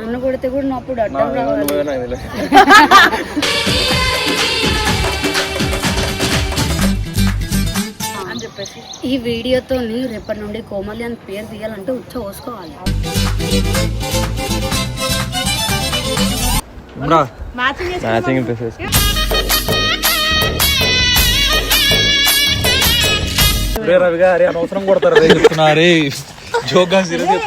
నన్ను కొడితే కూడా నా అప్పుడు అడ్డం రావాలి. అని చెప్పేసి ఈ వీడియోతో రేపటి నుండి కోమలి అని పేరు తీయాలంటే ఉచ్చ పోసుకోవాలి రా మ్యాచింగ్ మ్యాచింగ్ డ్రెస్సెస్ రే రవి గారి అనవసరం కొడతారు రే చెప్తున్నా రే. జోక్గా serious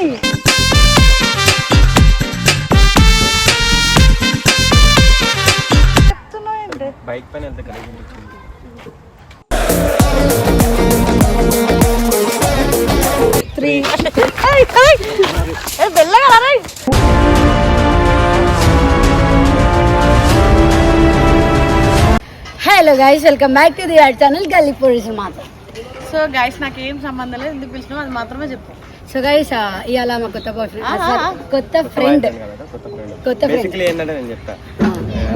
guys welcome back to the art channel గల్లీ పోలీసు మాత్రం సో గైస్ నాకు ఏం సంబంధం లేదు. ఎందుకు పిలిచినావు? అది మాత్రమే చెప్పు. సో గైస్ ఇవాళ మా కొత్త బాయ్ ఫ్రెండ్ కొత్త ఫ్రెండ్ కొత్త ఫ్రెండ్ బేసిక్లీ ఏంటంటే నేను చెప్తా.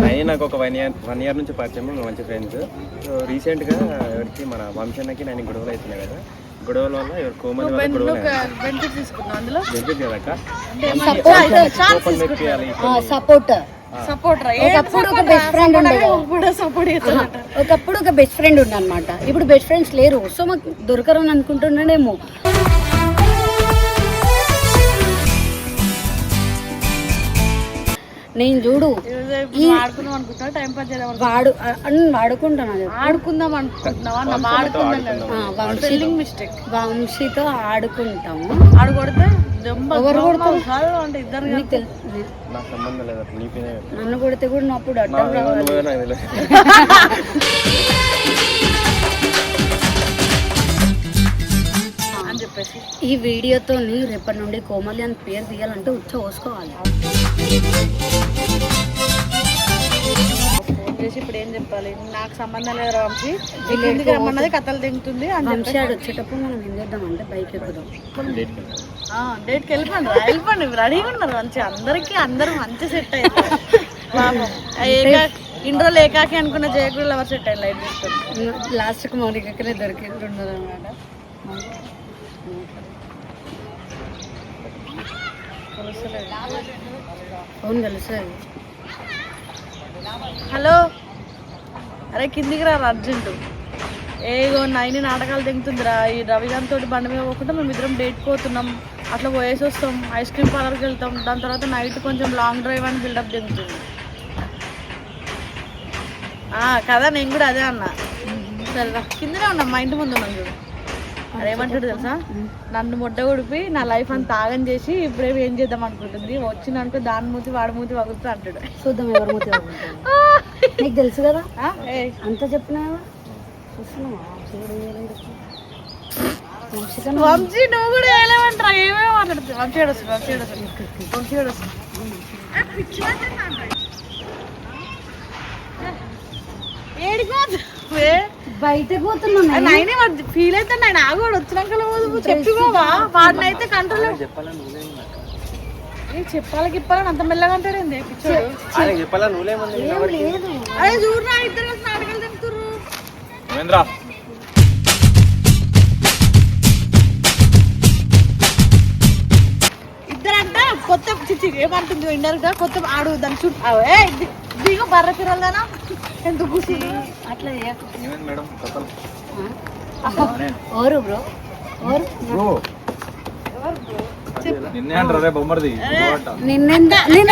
అయ్యి నాకు ఒక వన్ ఇయర్ వన్ ఇయర్ నుంచి పరిచయం మేము మంచి ఫ్రెండ్స్ సో రీసెంట్గా ఎవరికి మన వంశన్నకి నేను గొడవలు అవుతున్నాయి కదా. గొడవల వల్ల ఎవరు కోమలి వల్ల గొడవలు బెనిఫిట్ తీసుకున్నావు అందులో? బెనిఫిట్ సపోర్ట్ సపోర్ట్ ఒకప్పుడు ఒక బెస్ట్ ఫ్రెండ్ ఉండేది. కూడా సపోర్ట్ చేస్తానట ఒకప్పుడు ఒక బెస్ట్ ఫ్రెండ్ ఉండే అనమాట ఇప్పుడు బెస్ట్ ఫ్రెండ్స్ లేరు. సో మాకు దొరకరు అని అనుకుంటున్నాడేమో. నేను చూడు వాడు అ- అని వాడుకుంటాను అది ఆడుకుందాం అనుకుంటున్నావా వంశీతో. ఆడుకుంటాము ఆడు కొడితే దెబ్బ ఎవరు కొడతారు? నీకు సంబంధం లేదు నీ నన్ను కొడితే కూడా నా అప్పుడు అడ్డం రావాలి. నువ్వే నాకు తెలియదు అని చెప్పేసి. ఈ వీడియోతో రేపటి నుండి కోమలి అని పేరు తీయాలంటే ఉచ్చ పోసుకోవాలి చేసి ఇప్పుడు ఏం చెప్పాలి? నాకు సంబంధం లేదు వంశీ కిందికి రమ్మన్నది కథలు తెంగుతుంది అని వచ్చేటప్పుడు మనం ఏం చేద్దాం అంటే బైక్ ఎక్కుదాం. డేట్కి వెళ్ళిపోండి వెళ్ళిపోండి. రెడీగా ఉన్నారు మంచి అందరికి అందరూ మంచి సెట్ పాపం. ఆ ఏకా ఇన్ని రోజులు ఏకాకి అనుకున్న జయకుడు ఎవరు సెట్ అయ్యారు? లైట్ తీసుకొని. లాస్ట్కి మౌనికనే దొరికింటున్నది అనమాట ఫోన్ కలుస్తుంది హలో? అరే కిందికి రా అర్జెంటు. ఏగో నైని నాటకాలు దిగుతుందిరా ఈ రవికాంత్ తోటి బండి మీద పోకుండా మేము ఇద్దరం డేట్ పోతున్నాం. అట్లా పోయేసి వస్తాం. ఐస్ క్రీమ్ పార్లర్కి వెళ్తాం. దాని తర్వాత నైట్ కొంచెం లాంగ్ డ్రైవ్ అని బిల్డప్ దిగుతుంది. ఆ, కదా నేను కూడా అదే అన్నా. సరేరా. కిందనే ఉన్నాం మా ఇంటి ముందు ఉన్నాం చూడు. అరే ఏమంటాడు తెలుసా? నన్ను ముడ్డ ఉడిపి నా లైఫ్ అంతా ఆగం చేసి ఇప్పుడేమి ఏం చేద్దాం అనుకుంటుంది. వచ్చిందనుకో దాని మూతి వాడి మూతి వగులుతా అంటాడు. చూద్దాం ఎవరి మూతి నీకు తెలుసు కదా? అంత చెప్పినా? చూస్తున్నావా చూడు ఏం చెప్తున్నా? వంశీకన్నా వంశీ నువ్వు కూడా వేయలేమంటారా ఏమేమి మాట్లాడుతుంది వంశీ ఏడు వస్తుంది వంశీ ఏడు వస్తుంది వంశీ ఏడు వస్తుంది పోతున్నాను వాడు ఫీల్ అయితే నేను ఆగోడు వచ్చినాక పోదు చెప్పిపోవా వాడినైతే కంట్రోల్ చెప్పాలి గిప్పాలని అంత మెల్లగా అంటాడు ఏంది? పిచ్చోడు. ఆయన చెప్పాలా అదే చూడరా ఇద్దరు నాటకాలు తింటుర్రు. ఏమంటుంది గా కొత్త ఆడు దాని చుట్టూ దిగు బర్ర పిల్లలనా? ఎందుకు కూర్చుంది? అట్లా ఓరు బ్రో. ఓరు. బ్రో. నిన్నెంత నిన్న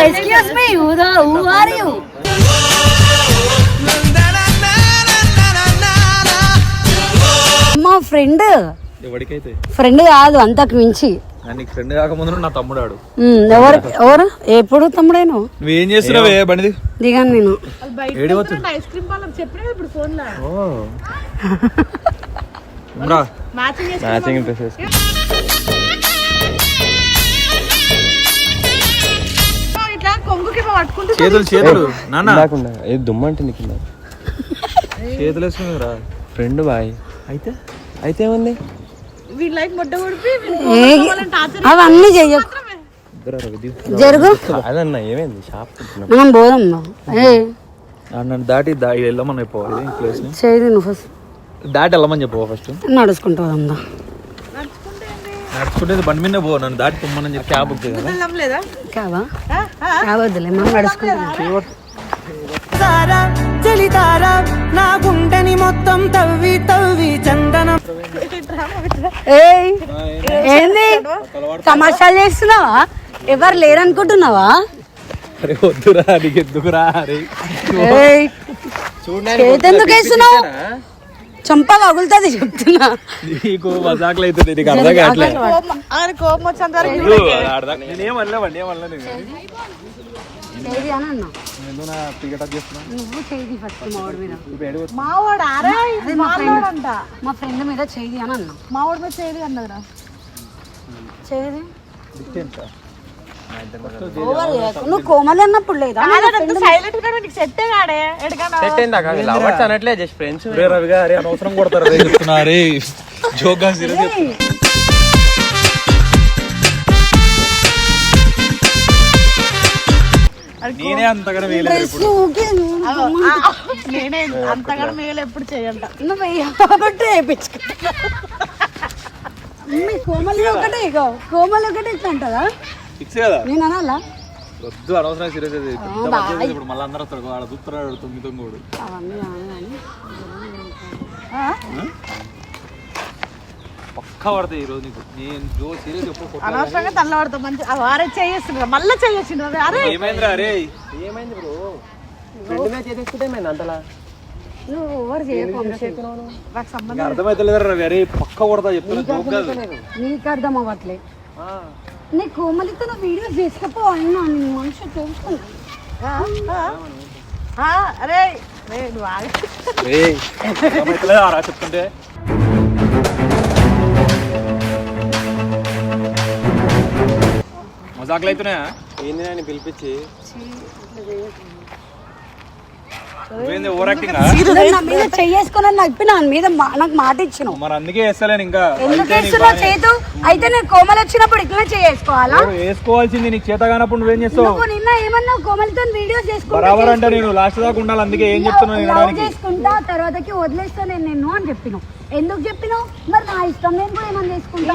excuse me who who are you. మా ఫ్రెండ్. ఫ్రెండ్ కాదు అంతకు మించి. ఫ్రెండ్ కాకముందు నా తమ్ముడు ఆడు ఉమ్, ఎవరు ఎవరు? ఎప్పుడు తమ్ముడేను? నువ్వేం చేస్తున్నావే బండిది? దిగాను నేను. ఐస్ క్రీమ్ పార్లర్ చెప్పినా కదా ఇప్పుడు ఫోన్లో. మ్యాచింగ్ డ్రెస్సెస్ చేతులు చేతులు. నాన్న. ఏది దుమ్మ అంటే నీకు చేతులు వేసుకుని రా. Friend boy. అయితే? అయితే ఏముంది? అవన్నీ చెయ్యకు. జరుగు. అదన్నా ఏమైంది? షాప్ మనం పోదాం నన్ను దాటి దా వెళ్ళమని ప్లేస్ చేయదు నువ్వు ఫస్ట్ దాటి వెళ్ళమని చెప్పు ఫస్ట్ నడుచుకుంటూ పోదాం దా. నడుచుకుంటే బండి మీద పో నన్ను దాటి పొమ్మని చెప్పి క్యాబ్ బుక్ కావా కావద్దులే మనం నడుచుకుంటాం ఏయ్ ఏంది? తమాషాలు చేస్తున్నావా? ఎవరు లేరనుకుంటున్నావా? అరే వద్దురా నీకు ఎందుకురా? అరే వేస్తున్నావు? చంప పగులుతుంది చెప్తున్నా. నీకు మజాకులు అవుతుంది నీకు అర్థం కావట్లే. కోపం వచ్చేంత వరకు ఎందుకు నా టికెట్ నువ్వు చేది ఫస్ట్ మావాడి మీద. అరే అదే మా ఫ్రెండ్ మా ఫ్రెండ్ మీద చేది అని అన్నా. మావాడు మీద చేయదు అన్నదిరా. ఓవర్ చేయకు. నువ్వు కోమలి అన్నప్పుడు లేదా? సైలెంట్గా నీకు సెట్ కాడే? సెట్ అయిందా లవర్స్ అనట్లే జస్ట్ ఫ్రెండ్స్ రే రవిగా అరే అనవసరం కొడతారు రే చెప్తున్నా రే జోక్గా సీరియస్ నేనే అంతగా వేయలేదు ఇప్పుడు. నేనే అంతగా మేలు ఎప్పుడు చేయంట. నువ్వు వేయబట్టే వేయించుకుంటా కోమలి ఒకటే ఇగో. కోమలి ఒకటే ఇట్లా అంటదా ఫిక్స్ కదా? నేను అనాలా? వద్దు అనవసరం సీరియస్ అయితే ఇప్పుడు మళ్ళీ అందరూ వస్తారు. వాడు చూస్తున్నాడు తొమ్మిది తొంగోడు పడతాయి ఈ రోజు నీకు. నేను జో సీరియస్ ఎప్పుడు అనవసరంగా తల్లవాడుతా మంచి ఆ వారే చేస్తుండ్రు మళ్ళీ చేసిండ్రు అరే ఏమైందిరా అరే? ఏమైంది బ్రో? ఫ్రెండ్ మ్యాచ్ ఏమైంది అంతలా? నువ్వు ఓవర్ చేయకు వంశీ. నాకు సంబంధం రవి అరే పక్క కొడతా చెప్తున్నా నీకు అర్థం అవ్వట్లే నీ కోమలితో నువ్వు వీడియో చేసుకపో అయినా మనిషి చూసుకుంటా ఆ, ఆ, ఆ, అరే నువ్వు రా చెప్తుంటే? మజాకులు అవుతున్నాయా ఏంది పిలిపించి నువ్వేంది ఓవర్ యాక్టింగ్ నువ్వు నా మీద చెయ్యేసుకుని నాకు చెప్పి నా మీద మా- నాకు మాట ఇచ్చినావు. మరి అందుకే వేస్తలేను ఇంకా. ఎందుకు వేస్తున్నావు చేతు? అయితే నేను కోమలు వచ్చినప్పుడు ఇట్లా చేసుకోవాలా వేసుకోవాల్సింది నీకు చేత కానప్పుడు నువ్వేం చేస్తావు? నువ్వు నిన్న ఏమన్నావు? కోమలితో వీడియో చేసుకుంటా బరాబర్ అంటే నేను లాస్ట్ దాకా ఉండాలి అందుకే ఏం చేసుకుంటా తర్వాతకి వదిలేస్తా నేను నిన్ను అని చెప్పినావు. ఎందుకు చెప్పినావు? మరి నా ఇష్టం నేను కూడా ఏమన్నా చేసుకుంటా?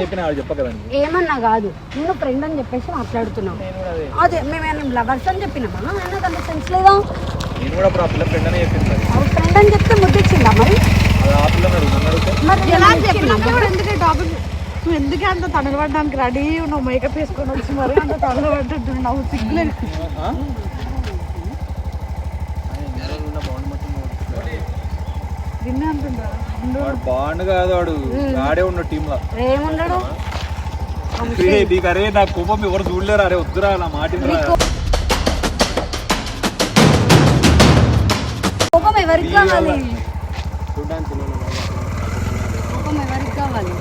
చెప్పినా కదండి ఏమన్నా కాదు నేను ఫ్రెండ్ అని చెప్పేసి మాట్లాడుతున్నావు. అదే. మేము లవర్స్ అని చెప్పినామా? నాకు అంత సెన్స్ లేదా? నేను కూడా అప్పుడు ఆ పిల్ల ఫ్రెండ్ అనే చెప్పింది. ఫ్రెండ్ అని చెప్తే ముద్దిచ్చిందా మరి? అది ఆ పిల్ల మరి నన్ను అడిగితే? మరి ఎలా నేను చెప్పినా చెప్పినా కూడా ఎందుకే టాపిక్ నువ్వు ఎందుకే అంత తడగబడడానికి రెడీ నువ్వు మేకప్ వేసుకొని వచ్చి మరి అంత తడగబడ్డట్టు నువ్వు సిగ్గులేదు విన్నా అంటుండ్రా? వాడు బాండ్ కాదు వాడు. ఆడే ఉన్న టీమ్లో ఏముండడు నీకు అరే నా కోపం ఎవరు చూడలేరు. అరే వద్దురా నా మాట ఎవరికి కావాలి కోపం ఎవరికి కావాలి?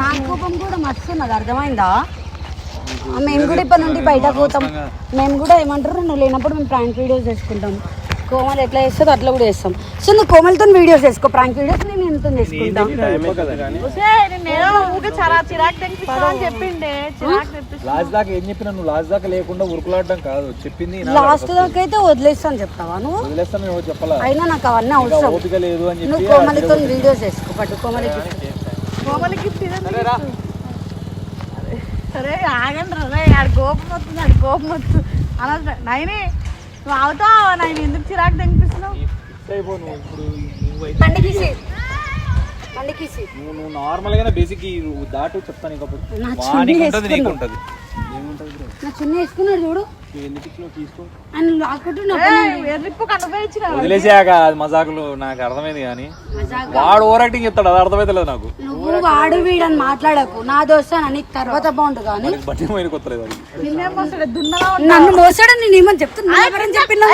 నా కోపం కూడా మస్తున్నది అర్థమైందా? ఆ, మేము కూడా ఇప్పటి నుండి బయటకు పోతాం. మేము కూడా ఏమంటారు నువ్వు లేనప్పుడు మేము ప్రాంక్ వీడియోస్ చేసుకుంటాం. కోమలు ఎట్లా చేస్తుందో అట్లా కూడా చేస్తాం. సో నువ్వు కోమలతో వీడియోస్ చేసుకో ప్రాంక్ వీడియోస్ నేను ఎంతో చేసుకుంటా? లాస్ట్ దాకా ఏం చెప్పినా నువ్వు? లాస్ట్ దాకా లేకుండా ఉరుకులాడడం కాదు. చెప్పింది లాస్ట్ దాకా అయితే వదిలేస్తాను చెప్తావా నువ్వు? వదిలేస్తాను నేను చెప్పాలా? అయినా నాకు అవన్నీ అవసరం. ఓపిక లేదు అని నువ్వు కోమలితో వీడియోస్ చేసుకో పట్టు కోమలికి కోమలికి తినండి. సరే ఆగండి రే ఆడు కోపం వస్తుంది ఆడు కోపం వస్తుంది. అలా నైని నువ్వు అవుతావా నైని ఎందుకు చిరాకు అయిపో నువ్వు నార్మల్ గానే బేసిక్ దాటు చెప్తాను నీకు అప్పుడు వానికి ఉంటుంది నీకు. ఉంటుంది. నా చిన్న వేసుకున్నాడు చూడు. ఆయన లాకెట్టు నా ఎర్రిప్పు కనుపయించిన వదిలేసాక అది మజాకులు నాకు అర్థమైంది కానీ. వాడు ఓవర్ యాక్టింగ్ చెప్తాడు అది అర్థమైతలేదు నాకు. నువ్వు వాడు వీడని మాట్లాడకు. నా దోస్త నీకు తర్వాత బాగుండు కానీ. బట్టి పోయిన కొత్తలేదు నిన్నేం వస్తాడు దున్నలా నన్ను మోసాడు నేను ఏమని చెప్తున్నా? చెప్పినా?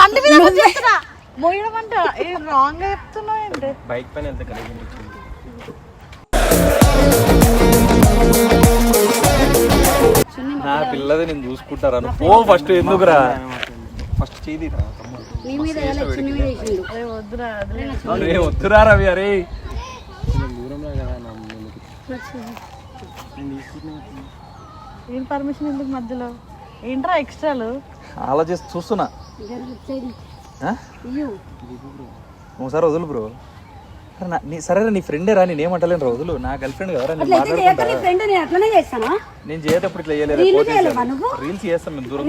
బండి మీద చెప్తున్నా మోయడం అంటే రాంగ్గా చెప్తున్నావు బైక్ పైన కలిగి నా పిల్లది నేను చూసుకుంటారా? నువ్వు పో ఫస్ట్ ఎందుకురా? ఫస్ట్ వేసిండు అరే వద్దురా రవి అరే. ఏం పర్మిషన్ ఎందుకు మధ్యలో? ఏంట్రా ఎక్స్ట్రాలు ఆలోచిస్తూ చూస్తున్నా. ఒకసారి వదులు బ్రో. నా- సరే నీ ఫ్రెండే రా నేను ఏమంటలేను రోజులు. నా గర్ల్ ఫ్రెండ్ కదా నేను ఫ్రెండ్ నేను అట్లనే చేస్తానా? నేను చేయటప్పుడు ఇట్లా చేయలేదు? రీల్లు చేయలేవా నువ్వు? రీల్స్ చేస్తాం మేము దూరం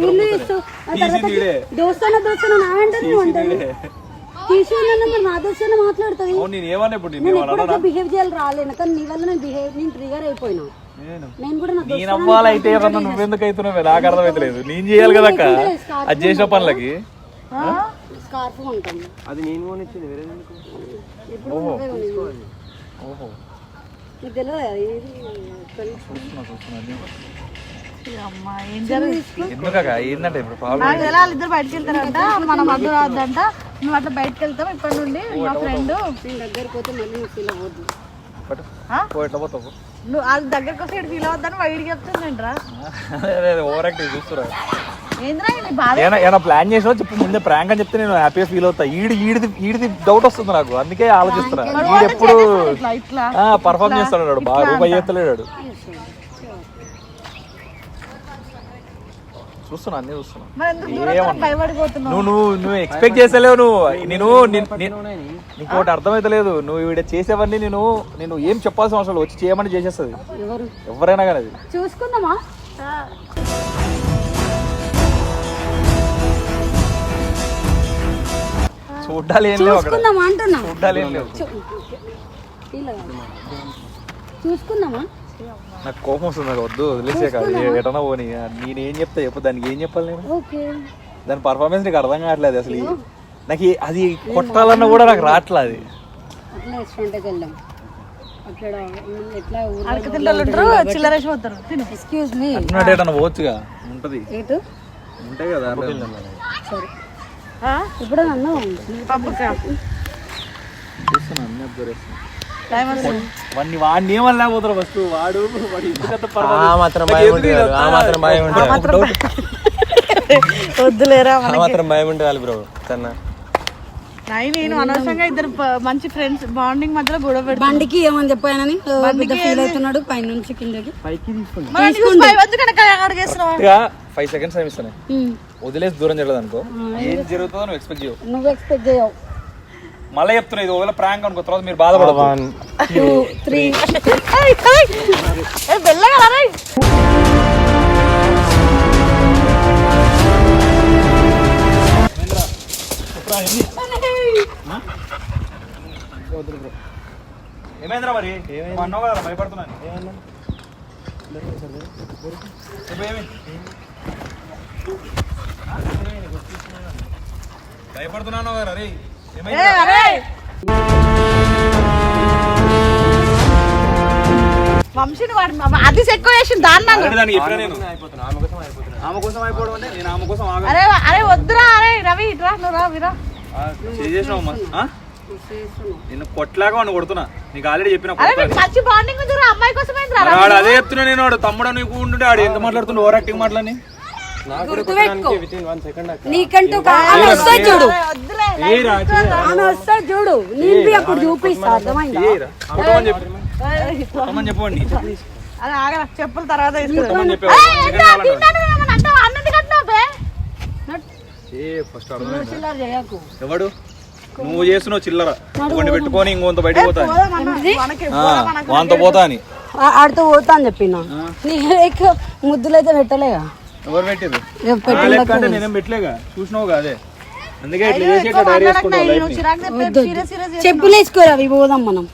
వీడే. దోస్తానా దోస్తానా నా అంటే నువ్వు అంటాను తీసేయను మరి నా దోస్తానే మాట్లాడుతుంది. అవును నేను ఏమన్నా ఇప్పుడు నేను నేను ఎప్పుడు అట్లా బిహేవ్ చేయాలి రాలేను కానీ నీ వల్ల నేను బిహేవ్ నేను ట్రిగర్ అయిపోయినా. నేను నేను కూడా నా నేను అవ్వాలైతే ఏమన్నా నువ్వెందుకు అవుతున్నావు? నాకు అర్థమైతలేదు. నేను చేయాలి కదా అక్క అది చేసిన పనులకి. స్కార్ఫ్ ఉంటాం అది నేను కొని ఇచ్చింది వేరే ఎందుకు? కొనేది. ఓహో. జరుగుతుంది? ఎందుకక్క ఏంటంటే ఇప్పుడు ప్రాబ్లం నాకు ఎలా వాళ్ళిద్దరు బయటకు వెళ్తారంట మన మధ్య రావద్దంట. నువ్వు అట్లా బయటకు వెళ్తాం ఇప్పటి నుండి? మా ఫ్రెండ్ నేను దగ్గరికి పోతే మళ్ళీ ఫీల్ అవ్వద్దు. నువ్వు వాళ్ళ దగ్గరకు వస్తే ఫీల్ అవద్దని వైడికి చెప్తుందంటరా. ఓవర్ యాక్టివ్ చూస్తురా ఏమైనా ప్లాన్ చేసినా చెప్పు ముందే ప్రాంక్ అని చెప్తే నేను హ్యాపీగా ఫీల్ అవుతా. ఈడి ఈడిది ఈడిది డౌట్ వస్తుంది నాకు. అందుకే ఆలోచిస్తున్నా. ఈడు ఎప్పుడు పర్ఫామ్ చేస్తాడు వాడు. బాగా రూపాయి చేస్తలేడు వాడు. చూస్తున్నా అన్ని చూస్తున్నా. మరి ఎందుకు దూరం భయపడిపోతున్నావు? నువ్వు నువ్వు నువ్వు ఎక్స్పెక్ట్ చేసలేవు నువ్వు. నేను నీకు ఒకటి అర్థమైతలేదు. నువ్వు ఈడ చేసేవన్నీ నేను నేను ఏం చెప్పాల్సిన అవసరం. వచ్చి చేయమని చేసేస్తుంది. ఎవరు? ఎవరైనా కానీ అది. చూసుకుందామా? చూడాలి ఏం లేవు అక్కడ. చూసుకుందామా అంటున్నా? ఏం లేవు. చూసుకుందామా? నాకు కోపం వస్తుంది నాకు వద్దు వదిలేసే కాదు. ఎటన్నా పోనీ. నేను ఏం చెప్తా చెప్పు దానికి ఏం చెప్పాలి నేను? ఓకే. దాని పర్ఫార్మెన్స్ నీకు అర్థం కావట్లేదు అసలు. ఈ- నాకు ఈ- అది కొట్టాలన్నా కూడా నాకు రావట్లేదు అది. అట్లా రెస్టారెంట్కి వెళ్దాం అక్కడ ఎట్లా తింటారు ఉంటారు చిల్లరేసి పోతారు. తిను. ఎక్స్క్యూజ్ మీ ఎటన్నా పోవచ్చుగా? ఉంటది. ఏటు? ఉంటాయి కదా సరే? ఇప్పుడు అన్ని వాడిని వాడిని ఏమన్నా పోతారు ఫస్ట్ వాడు వాడు వద్దులేరా మాత్రం భయం ఉంటుంది బ్రో. తన నేను అనవసరంగా ఇద్దరు మంచి ఫ్రెండ్స్ బాండింగ్ మధ్యలో గొడవ పెడతాను బండికి ఏమని చెప్పానని పెద్ద ఫీల్ అవుతున్నాడు పై నుంచి కిందకి ఫైవ్ సెకండ్స్ టైం ఇస్తాను. వదిలేసి దూరం చేయలేదు అనుకో ఏం జరుగుతుందో నువ్వు ఎక్స్పెక్ట్ చేయవు. నువ్వు ఎక్స్పెక్ట్ చేయవు. మళ్ళీ చెప్తున్నా ఇది ఒకవేళ ప్రాంక్ అనుకో తర్వాత మీరు బాధపడదు టూ త్రీ ఏమైందిరా మరి? అన్నావు కదా భయపడుతున్నాను? భయపడుతున్నాను కదా రే ఏమైంది? వంశీని వాడి అది ఎక్కువ చేసింది దాన్ని ఆమె కోసం అయిపోవడం అంటే నేను ఆమె కోసం ఆగ అరే అరే వద్దురా అరే రవి ఇట్రా నువ్వు రా విరా నిన్ను కొట్లాగా వాడిని కొడుతున్నా. నీకు ఆల్రెడీ చెప్పిన మంచి బాండింగ్ ఉంది అమ్మాయి కోసం వాడు అదే చెప్తున్నా నేను వాడు తమ్ముడు నీకు ఉంటుంటే ఆడు ఎంత మాట్లాడుతుండే ఓవర్ యాక్టింగ్ మాట్లాడి నీకంటూ ఆమె వస్తాయి చూడు. వద్దులే ఆమె వస్తాయి చూడు. నేను బి అప్పుడు చూపిస్తా అర్థమైందా? కొట్టమని చెప్పు కొట్టమని చెప్పండి. అరే ఆగరా చెప్పుల తర్వాత ఎవడు? నువ్వు చేస్తున్నావు చిల్లర. ఒకటి పెట్టుకొని ఇంకొంత బయటకు పోతా. వాంతో పోతా అని. ఆడితో పోతా అని చెప్పిన. నీ ఎక్కువ ముద్దులు అయితే పెట్టలేగా? ఎవరు పెట్టింది నేనేం పెట్టలేగా? చూసినావు కాదే అందుకే ఇట్లా చెప్పులు వేసుకోరా అవి పోదాం మనం.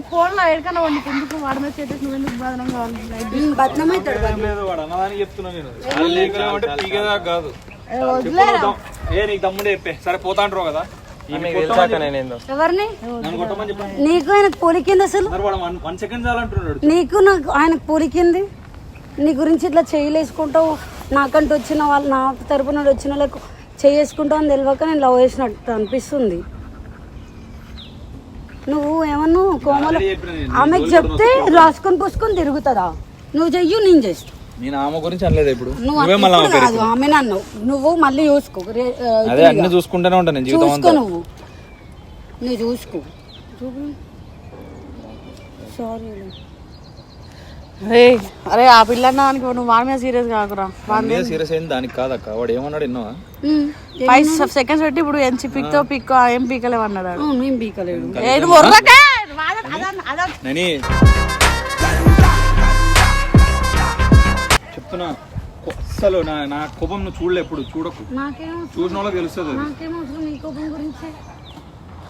ఫోన్లో ఎక్కడికన్నా వండి ఎందుకు వాడి మీద చేసేసి నువ్వు ఎందుకు బాధనం కావాలి? లైట్ బద్నమవుతాడు లేదు వాడు. అన్నదానికి చెప్తున్నా నేను. అది లేకలే అంటే పీకేదా కాదు. ఏ, వదిలే దమ్- ఏ నీకు తమ్ముడే చెప్పే. సరే పోతా అంటారు కదా? ఈమె తెలిసాక నేనేందో ఎవరిని? నన్ను కొట్టమని చెప్పండి నీకు ఆయనకు పోలికింది అసలు? మరి వాడు వన్ వన్ సెకండ్ చాలంటున్నాడు నీకు నాకు ఆయనకు పోలికింది? నీ గురించి ఇట్లా చేయలేసుకుంటావు. నాకంటూ వచ్చిన వాళ్ళు నా తరపు నుండి వచ్చిన వాళ్ళకు చేసుకుంటావు అని తెలియక నేను లవ్ చేసినట్టు అనిపిస్తుంది. నువ్వు ఏమన్నా కోమల. ఆమెకు చెప్తే రాసుకొని పూసుకొని తిరుగుతుందా? నువ్వు చెయ్యు నేను చేస్తా. నేను ఆమె గురించి అనలేదు ఇప్పుడు. నువ్వు మళ్ళీ కాదు ఆమె నన్ను. నువ్వు మళ్ళీ చూసుకో. అదే అన్ని చూసుకుంటూనే ఉంటాను నేను జీవితం చూసుకో నువ్వు. నువ్వు చూసుకో. సారీ రే అరే ఆ పిల్లన్నానికి నువ్వు వాడి మీద సీరియస్ కాకురా సీరియస్ అయింది దానికి కాదక్క. వాడు ఏమన్నాడు ఎన్నో? ఫైవ్ సెకండ్స్ పెట్టి ఇప్పుడు ఎంత పిక్తో పిక్ ఏం పీకలేవు అన్నాడు వాడు. ఏం బీకలేడు ఏ నువ్వు ఒర్రకే నని చెప్తున్నా కొ- అస్సలు నా నా కోపం నువ్వు చూడలే ఎప్పుడు చూడకు. నాకేం చూసిన వాళ్ళకి తెలుస్తుంది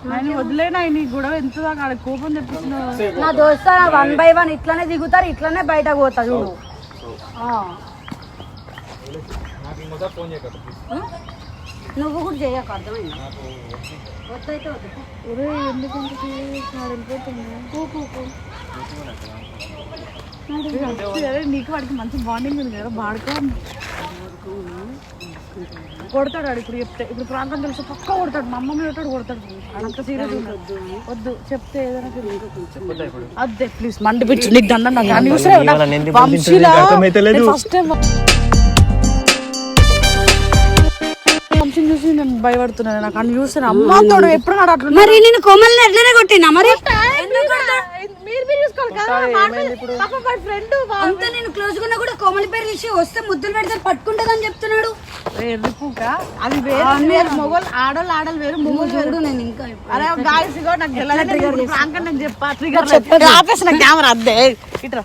నీ దోస్త వన్ బై వన్ ఇట్లానే దిగుతారు ఇట్లానే బయటకు పోతా చూడు. ఆ. నాకు ఇంకోసారి ఫోన్ చేయక నువ్వు కూడా చేయక అర్థమైందా? వద్దైతే వద్దు. ఎందుకంటే నీకు వాడికి మంచి బాండింగ్ ఉంది కదా వాడుకో. కొడతాడు వాడు ఇప్పుడు చెప్తే ఇప్పుడు ప్రాంతం తెలిసి పక్క కొడతాడు మా అమ్మ మీద కొడతాడు. అంత సీరియస్ వద్దు చెప్తే ఏదైనా అదే ప్లీజ్ మండి పిచ్చు నీకు దండం నాకు. ఫస్ట్ టైం వంశీని చూసి నేను భయపడుతున్నాను. నాకు అని చూస్తే అమ్మ తోడు ఎప్పుడు నాడు అట్లా మరి నేను కోమల్ని ఎట్లనే కొట్టినా? మరి అంత నేను క్లోజ్ ఉన్నా కూడా కోమలి పేరు తీసి వస్తే ముద్దులు పెడితే పట్టుకుంటదని చెప్తున్నాడు. అది వేరు మొగోళ్ళు ఆడోళ్ళు ఆడలు వేరు చూడు నేను ఇంకా అరే గాయస్ ఇగో నాకు చెప్పా ట్రిగర్ ఆపేసిన కెమెరా అద్దే. ఇట్రా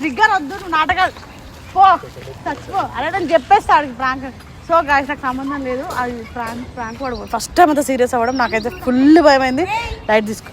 ట్రిగ్గర్ వద్దు నువ్వు నాటకాలు పో చచ్చిపో. అరే నేను చెప్పేస్తా ఆడికి ప్రాంక్ సో గాయస్ నాకు సంబంధం లేదు. అది ప్రాంక్ ప్రాంక్ వాడు ఫస్ట్ టైం అంతా సీరియస్ అవ్వడం నాకైతే ఫుల్ భయమైంది. లైట్ తీసుకో.